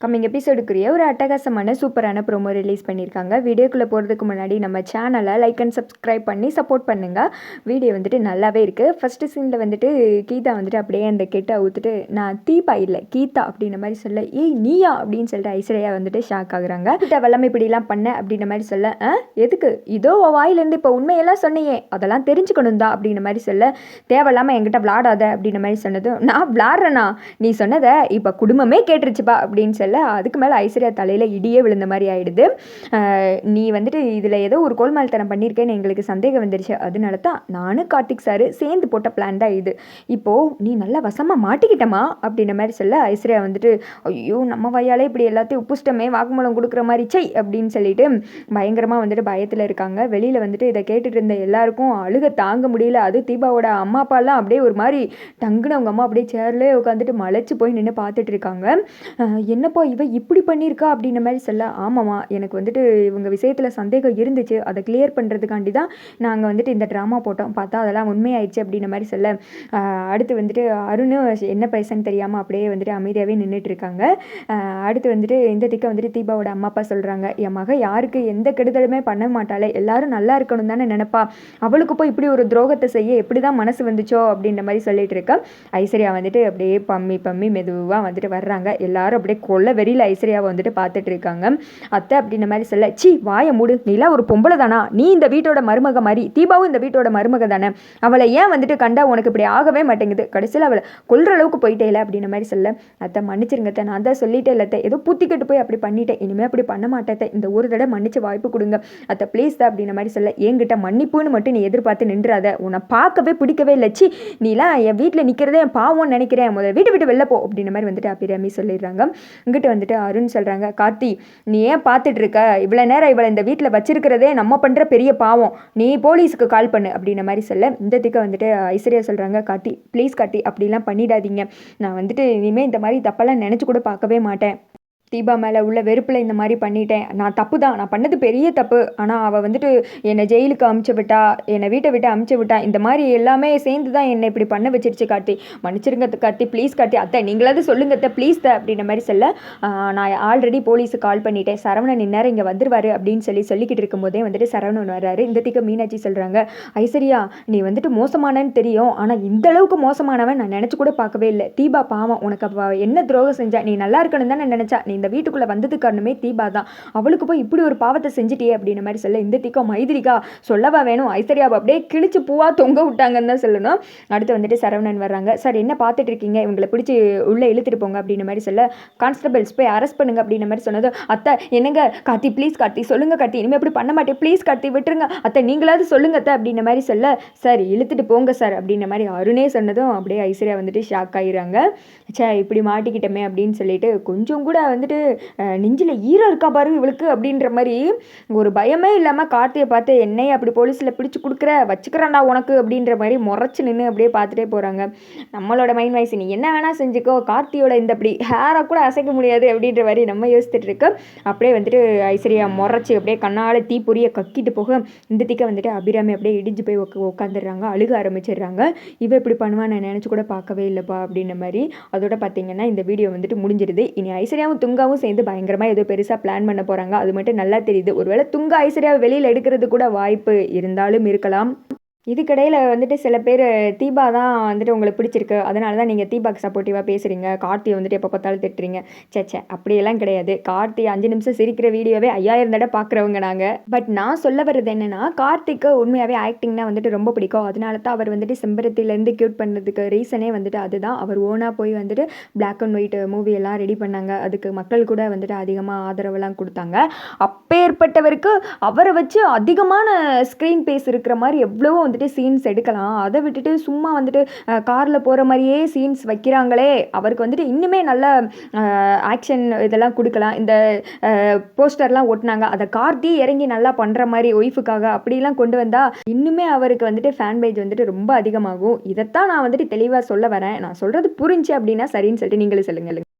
Coming எபிசோடுக்குரிய ஒரு அட்டகாசமான சூப்பரான ப்ரோமோ ரிலீஸ் பண்ணியிருக்காங்க வீடியோக்குள்ளே போகிறதுக்கு முன்னாடி நம்ம சேனலை லைக் அண்ட் சப்ஸ்கிரைப் பண்ணி சப்போர்ட் பண்ணுங்கள் வீடியோ வந்துட்டு நல்லாவே இருக்குது ஃபஸ்ட்டு சீனில் வந்துட்டு கீதா வந்துட்டு அப்படியே அந்த கெட்டை ஊற்றுட்டு நான் தீபா இல்லை கீதா அப்படின்ற மாதிரி சொல்ல ஏய் நீயா? அப்படின்னு சொல்லிட்டு ஐஸ்வர்யா வந்துட்டு ஷாக் ஆகுறாங்க. கீதா வல்லமை இப்படிலாம் பண்ண அப்படின்ற மாதிரி சொல்ல "ஆ, எதுக்கு? இதோ வாயிலேருந்து இப்போ உண்மையெல்லாம் சொன்னியே அதெல்லாம் தெரிஞ்சுக்கணும் தான் அப்படின்ற மாதிரி சொல்ல தேவையில்லாமல் என்கிட்ட விளாடாத அப்படின்ற மாதிரி சொன்னதும் நான் விளாட்றேண்ணா நீ சொன்னதை இப்போ குடும்பமே கேட்டுருச்சுப்பா அப்படின்னு சொல்லி அதுக்கு மேலே ஐஸ்வர்யா தலையில் இடியே விழுந்த மாதிரி ஆயிடுது. நீ வந்துட்டு இதில் ஏதோ ஒரு கோல்மால்தனம் பண்ணியிருக்கேன்னு எங்களுக்கு சந்தேகம் வந்துருச்சு. அதனால தான் நானும் கார்த்திக் சார் சேர்ந்து போட்ட பிளான் தான் இது. இப்போது நீ நல்லா வசமாக மாட்டிக்கிட்டமா? அப்படின்ற மாதிரி சொல்ல ஐஸ்வர்யா வந்துட்டு ஐயோ நம்ம வயாலே இப்படி எல்லாத்தையும் உப்புஷ்டமே வாக்குமூலம் கொடுக்குற மாதிரி செய் அப்படின்னு சொல்லிட்டு பயங்கரமாக வந்துட்டு பயத்தில் இருக்காங்க. வெளியில் வந்துட்டு இதை கேட்டுட்டு இருந்த எல்லாருக்கும் அழுக தாங்க முடியல. அது தீபாவோட அம்மா அப்பாலாம் அப்படியே ஒரு மாதிரி டங்குனவங்க அம்மா அப்படியே சேர்லேயே உட்காந்துட்டு மலைச்சு போய் நின்று பார்த்துட்டு இருக்காங்க. என்ன என்னப்பா இவ இப்படி பண்ணியிருக்கா அப்படின்ற மாதிரி சொல்ல ஆமாம்மா எனக்கு வந்துட்டு இவங்க விஷயத்தில் சந்தேகம் இருந்துச்சு. அதை கிளியர் பண்ணுறதுக்காண்டி தான் நாங்கள் வந்துட்டு இந்த ட்ராமா போட்டோம். பார்த்தா அதெல்லாம் உண்மையாயிடுச்சு அப்படின்ற மாதிரி சொல்ல அடுத்து வந்துட்டு அருண் என்ன பேசன்னு தெரியாமல் அப்படியே வந்துட்டு அமைதியாகவே நின்றுட்டு இருக்காங்க அடுத்து வந்துட்டு இந்த திக்க வந்துட்டு தீபாவோட அம்மா அப்பா சொல்கிறாங்க என் மக யாருக்கு எந்த கெடுதலுமே பண்ண மாட்டாளே. எல்லாரும் நல்லா இருக்கணும் தானே நினப்பா. அவளுக்கு போய் இப்படி ஒரு துரோகத்தை செய்ய எப்படி தான் மனசு வந்துச்சோ அப்படின்ற மாதிரி சொல்லிட்டு இருக்க ஐஸ்வர்யா வந்துட்டு அப்படியே பம்மி பம்மி மெதுவாக வந்துட்டு வர்றாங்க. எல்லாரும் அப்படியே சொல்ல வெறியில் ஐஸ்வர்யாவை வந்துட்டு பார்த்துட்டு இருக்காங்க. அத்தை அப்படின்ற மாதிரி சொல்ல சி வாயை மூடு. நீலாம் ஒரு பொம்பளை தானா? நீ இந்த வீட்டோட மருமக மாதிரி தீபாவும் இந்த வீட்டோட மருமக தானே? அவளை ஏன் வந்துட்டு கண்டா உனக்கு இப்படி ஆகவே மாட்டேங்குது? கடைசியில் அவளை கொல்ற அளவுக்கு போயிட்டே இல்லை அப்படின்ற மாதிரி சொல்ல அத்தை மன்னிச்சிருங்க அத்தை. நான் தான் சொல்லிட்டே இல்லை அத்தை. ஏதோ பூத்திக்கிட்டு போய் அப்படி பண்ணிட்டேன். இனிமேல் அப்படி பண்ண மாட்டேன் இந்த ஒரு தடவை மன்னிச்சு வாய்ப்பு கொடுங்க. அத்தை ப்ளீஸ் தான் அப்படின்ற மாதிரி சொல்ல என்கிட்ட மன்னிப்புன்னு மட்டும் நீ எதிர்பார்த்து நின்றாத. உன்னை பார்க்கவே பிடிக்கவே இல்லை. சி நீலாம் என் வீட்டில் நிற்கிறதே என் பாவம்னு நினைக்கிறேன். முதல்ல வீட்டு விட்டு வெளில போ அப்படின்ற மாதிரி வந்துட்டு அபிராமி சொல்லிடுறாங்க. இங்கிட்ட வந்துட்டு அருண் சொல்கிறாங்க கார்த்தி நீ ஏன் பார்த்துட்ருக்க இவ்வளோ நேரம் இவளை இந்த வீட்டில் வச்சிருக்கிறதே நம்ம பண்ணுற பெரிய பாவம். நீ போலீஸுக்கு கால் பண்ணு அப்படின்ன மாதிரி சொல்ல இந்த திக்க வந்துட்டு ஐஸ்வர்யா சொல்கிறாங்க கார்த்தி ப்ளீஸ் கார்த்தி அப்படிலாம் பண்ணிடாதீங்க. நான் வந்துட்டு இனிமேல் இந்த மாதிரி தப்பெல்லாம் நினச்சி கூட பார்க்கவே மாட்டேன். தீபா மேலே உள்ள வெறுப்பில் இந்த மாதிரி பண்ணிட்டேன். நான் தப்பு தான் நான் பண்ணது பெரிய தப்பு. ஆனால் அவள் வந்துட்டு என்னை ஜெயிலுக்கு அமுச்சு விட்டா என்னை வீட்டை விட்டு அமுச்சு விட்டா இந்த மாதிரி எல்லாமே சேர்ந்து தான் என்னை இப்படி பண்ண வச்சிருச்சு கார்த்தி. மன்னிச்சிருங்க காட்டி கார்த்தி. ப்ளீஸ் கார்த்தி. அத்தை நீங்களாவது சொல்லுங்க அத்தை. ப்ளீஸ் த அப்படின்ற மாதிரி சொல்ல நான் ஆல்ரெடி போலீஸுக்கு கால் பண்ணிட்டேன். சரவணன் இந்நேரம் இங்கே வந்துருவார் அப்படின்னு சொல்லி சொல்லிக்கிட்டு இருக்கும்போதே வந்துட்டு சரவணன் வர்றாரு. இந்த திக்க மீனாட்சி சொல்கிறாங்க ஐஸ்வர்யா நீ வந்துட்டு மோசமானன்னு தெரியும். ஆனால் இந்த அளவுக்கு மோசமானவன் நான் நினச்சி கூட பார்க்கவே இல்லை. தீபா பாவம். உனக்கு என்ன துரோகம் செஞ்சா நீ நல்லா இருக்கணும் தானே நினச்சா. நீ இந்த வீட்டுக்குள்ளே வந்தது காரணமே தீபா தான். அவளுக்கு போய் இப்படி ஒரு பாவத்தை செஞ்சிட்டியே அப்படின்ற மாதிரி சொல்ல இந்த தீக்கம் மைதிரிக்கா சொல்லவா வேணும் ஐஸ்வர்யாவை அப்படியே கிழிச்சு பூவா தொங்க விட்டாங்கன்னு தான் சொல்லணும். அடுத்து வந்துட்டு சரவணன் வர்றாங்க. சார் என்ன பார்த்துட்டு இருக்கீங்க? இவங்களை பிடிச்சி உள்ளே இழுத்துட்டு போங்க அப்படின்ற மாதிரி சொல்ல கான்ஸ்டபிள்ஸ் போய் அரெஸ்ட் பண்ணுங்க அப்படின்ற மாதிரி சொன்னது அத்தை என்னங்க கார்த்தி ப்ளீஸ் கார்த்தி சொல்லுங்க கார்த்தி இனிமேல் இப்படி பண்ண மாட்டேன். ப்ளீஸ் கார்த்தி விட்டுருங்க. அத்தை நீங்களாவது சொல்லுங்க அத்தை அப்படின்ற மாதிரி சொல்ல சார் இழுத்துட்டு போங்க சார் அப்படின்ற மாதிரி அருணே சொன்னதும் அப்படியே ஐஸ்வர்யா வந்துட்டு ஷாக் ஆகிடுறாங்க சே இப்படி மாட்டிக்கிட்டோமே அப்படின்னு சொல்லிட்டு கொஞ்சம் கூட வந்து வந்துட்டு நெஞ்சில் ஈரம் இருக்கா பாரு இவளுக்கு அப்படின்ற மாதிரி ஒரு பயமே இல்லாமல் கார்த்தியை பார்த்து என்னை அப்படி போலீஸில் பிடிச்சி கொடுக்குற? வச்சுக்கிறேன்டா உனக்கு அப்படின்ற மாதிரி முறைச்சி நின்று அப்படியே பார்த்துட்டே போகிறாங்க நம்மளோட மைண்ட் வாய்ஸ் நீ என்ன வேணால் செஞ்சுக்கோ கார்த்தியோட இந்த அப்படி ஹேராக கூட அசைக்க முடியாது அப்படின்ற மாதிரி நம்ம யோசித்துட்டு இருக்க அப்படியே வந்துட்டு ஐஸ்வர்யா முறைச்சி அப்படியே கண்ணால் தீ பொரிய கக்கிட்டு போக இந்த திக்க வந்துட்டு அபிராமி அப்படியே இடிஞ்சு போய் உக்க உட்காந்துடுறாங்க அழுக ஆரம்பிச்சிடுறாங்க. இவ இப்படி பண்ணுவான் நான் நினச்சி கூட பார்க்கவே இல்லைப்பா அப்படின்ற மாதிரி. அதோட பார்த்தீங்கன்னா இந்த வீடியோ வந்துட்டு முடிஞ்சிருது இனி ஐஸ்வர்யாவும் துங்காவும் சேர்ந்து பயங்கரமாக ஏதோ பெருசாக பிளான் பண்ண போகிறாங்க அது மட்டும் நல்லா தெரியுது. ஒருவேளை துங்கா ஐஸ்வர்யாவை வெளியில் எடுக்கிறது கூட வாய்ப்பு இருந்தாலும் இருக்கலாம். இதுக்கிடையில் வந்துட்டு சில பேர் தீபா தான் வந்துட்டு உங்களுக்கு பிடிச்சிருக்கு. அதனால தான் நீங்கள் தீபாக்கு சப்போர்ட்டிவாக பேசுகிறீங்க கார்த்தியை வந்துட்டு எப்போ பார்த்தாலும் திட்டுறீங்க. சே அப்படியெல்லாம் கிடையாது. கார்த்தி அஞ்சு நிமிஷம் சிரிக்கிற வீடியோவே ஐயாயிரம் தடவை பார்க்குறவங்க நாங்கள் பட் நான் சொல்ல வர்றது என்னென்னா கார்த்திக்கு உண்மையாகவே ஆக்டிங்னா வந்துட்டு ரொம்ப பிடிக்கும். அதனால தான் அவர் வந்துட்டு செம்பரத்திலேருந்து க்யூட் பண்ணுறதுக்கு ரீசனே வந்துட்டு அதுதான். அவர் ஓனாக போய் வந்துட்டு பிளாக் அண்ட் ஒயிட் மூவி எல்லாம் ரெடி பண்ணாங்க. அதுக்கு மக்கள் கூட வந்துட்டு அதிகமாக ஆதரவெல்லாம் கொடுத்தாங்க. அப்பேற்பட்டவருக்கு அவரை வச்சு அதிகமான ஸ்க்ரீன் பேஸ் இருக்கிற மாதிரி எவ்வளவோ வந்துட்டு சீன்ஸ் எடுக்கலாம். அதை விட்டுட்டு சும்மா வந்துட்டு காரில் போகிற மாதிரியே சீன்ஸ் வைக்கிறாங்களே. அவருக்கு வந்துட்டு இன்னுமே நல்ல ஆக்ஷன் இதெல்லாம் கொடுக்கலாம். இந்த போஸ்டர்லாம் ஒட்டினாங்க அதை கார்த்தி இறங்கி நல்லா பண்ணுற மாதிரி ஒய்ஃபுக்காக அப்படிலாம் கொண்டு வந்தால் இன்னுமே அவருக்கு வந்துட்டு ஃபேன் பேஜ் வந்துட்டு ரொம்ப அதிகமாகும். இதைத்தான் நான் வந்துட்டு தெளிவாக சொல்ல வரேன். நான் சொல்கிறது புரிஞ்சு அப்படின்னா சரின்னு சொல்லிட்டு நீங்களே சொல்லுங்கள்